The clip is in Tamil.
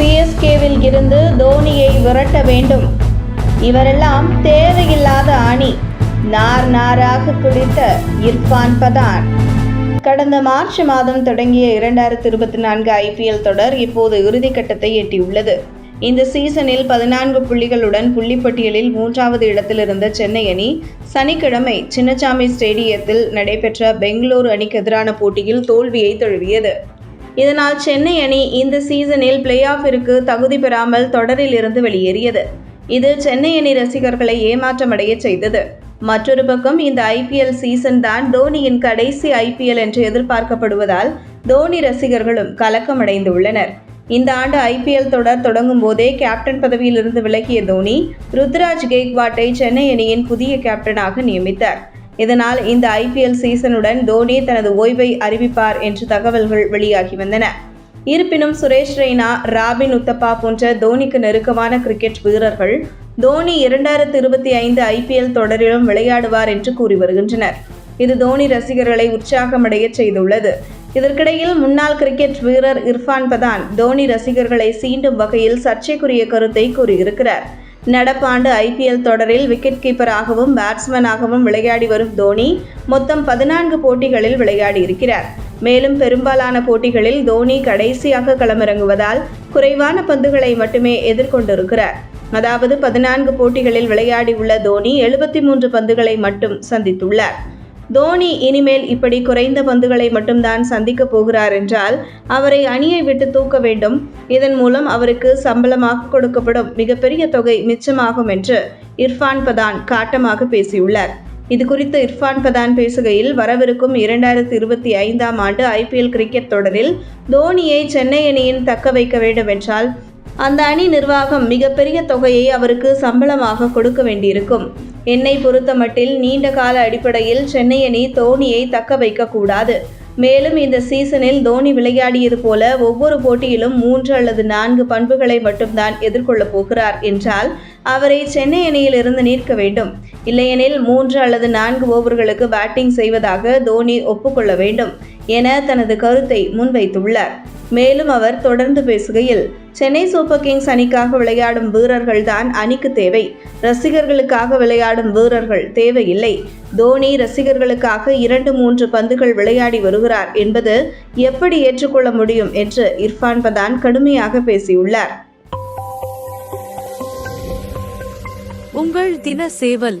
சிஎஸ்கேவில் இருந்து தோனியை விரட்ட வேண்டும். இவரெல்லாம் தேவையில்லாத அணி. நார் நாராக குடித்த இர்ஃபான் பதான். கடந்த மார்ச் மாதம் தொடங்கிய இரண்டாயிரத்தி இருபத்தி நான்கு ஐபிஎல் தொடர் இப்போது இறுதிக்கட்டத்தை எட்டியுள்ளது. இந்த சீசனில் பதினான்கு புள்ளிகளுடன் புள்ளிப்பட்டியலில் மூன்றாவது இடத்திலிருந்த சென்னை அணி சனிக்கிழமை சின்னசாமி ஸ்டேடியத்தில் நடைபெற்ற பெங்களூரு அணிக்கு எதிரான போட்டியில் தோல்வியை தழுவியது. இதனால் சென்னை அணி இந்த சீசனில் பிளே ஆஃபிற்கு தகுதி பெறாமல் தொடரில் இருந்து வெளியேறியது. இது சென்னை அணி ரசிகர்களை ஏமாற்றமடைய செய்தது. மற்றொரு பக்கம் இந்த ஐபிஎல் சீசன் தான் தோனியின் கடைசி ஐபிஎல் என்று எதிர்பார்க்கப்படுவதால் தோனி ரசிகர்களும் கலக்கமடைந்துள்ளனர். இந்த ஆண்டு ஐபிஎல் தொடர் தொடங்கும் போதே கேப்டன் பதவியிலிருந்து விலகிய தோனி ருத்ராஜ் கெய்க்வாட்டை சென்னை அணியின் புதிய கேப்டனாக நியமித்தார். இதனால் இந்த ஐபிஎல் சீசனுடன் தோனி தனது ஓய்வை அறிவிப்பார் என்று தகவல்கள் வெளியாகி வந்தன. இருப்பினும் சுரேஷ் ரெய்னா ராபின் உத்தப்பா போன்ற தோனிக்கு நெருக்கமான கிரிக்கெட் வீரர்கள் தோனி இரண்டாயிரத்து இருபத்தி ஐந்து ஐபிஎல் தொடரிலும் விளையாடுவார் என்று கூறி வருகின்றனர். இது தோனி ரசிகர்களை உற்சாகமடைய செய்துள்ளது. இதற்கிடையில் முன்னாள் கிரிக்கெட் வீரர் இர்ஃபான் பதான் தோனி ரசிகர்களை சீண்டும் வகையில் சர்ச்சைக்குரிய கருத்தை கூறியிருக்கிறார். நடப்பாண்டு ஐபிஎல் தொடரில் விக்கெட் கீப்பராகவும் பேட்ஸ்மேனாகவும் விளையாடி வரும் தோனி மொத்தம் பதினான்கு போட்டிகளில் விளையாடி இருக்கிறார். மேலும் பெரும்பாலான போட்டிகளில் தோனி கடைசியாக களமிறங்குவதால் குறைவான பந்துகளை மட்டுமே எதிர்கொண்டிருக்கிறார். அதாவது பதினான்கு போட்டிகளில் விளையாடி உள்ள தோனி எழுபத்தி மூன்று பந்துகளை மட்டும் சந்தித்துள்ளார். தோனி இனிமேல் இப்படி குறைந்த பந்துகளை மட்டும்தான் சந்திக்கப் போகிறார் என்றால் அவரை அணியை விட்டு தூக்க வேண்டும். இதன் மூலம் அவருக்கு சம்பளமாக கொடுக்கப்படும் மிகப்பெரிய தொகை மிச்சமாகும் என்று இர்ஃபான் பதான் காட்டமாக பேசியுள்ளார். இது குறித்து இர்ஃபான் பதான் பேசுகையில் வரவிருக்கும் இரண்டாயிரத்தி இருபத்தி ஐந்தாம் ஆண்டு ஐபிஎல் கிரிக்கெட் தொடரில் தோனியை சென்னை அணியின் தக்க வைக்க வேண்டும் என்றால் அந்த அணி நிர்வாகம் மிகப்பெரிய தொகையை அவருக்கு சம்பளமாக கொடுக்க வேண்டியிருக்கும். என்னை பொறுத்தமட்டில் நீண்ட கால அடிப்படையில் சென்னை அணி தோனியை தக்க வைக்கக்கூடாது மேலும் இந்த சீசனில் தோனி விளையாடியது போல ஒவ்வொரு போட்டியிலும் மூன்று அல்லது நான்கு பண்புகளை மட்டும்தான் எதிர்கொள்ளப் போகிறார் என்றால் அவரை சென்னை அணியிலிருந்து நீர்க்க நீக்க வேண்டும். இல்லையெனில் மூன்று அல்லது நான்கு ஓவர்களுக்கு பேட்டிங் செய்வதாக தோனி ஒப்புக்கொள்ள வேண்டும் என தனது கருத்தை முன்வைத்துள்ளார். மேலும் அவர் தொடர்ந்து பேசுகையில் சென்னை சூப்பர் கிங்ஸ் அணிக்காக விளையாடும் வீரர்கள் தான் அணிக்கு தேவை. ரசிகர்களுக்காக விளையாடும் வீரர்கள் தேவையில்லை. தோனி ரசிகர்களுக்காக இரண்டு மூன்று பந்துகள் விளையாடி வருகிறார் என்பது எப்படி ஏற்றுக்கொள்ள முடியும்? என்று இர்ஃபான் பதான் கடுமையாக பேசியுள்ளார். உங்கள் தின சேவல்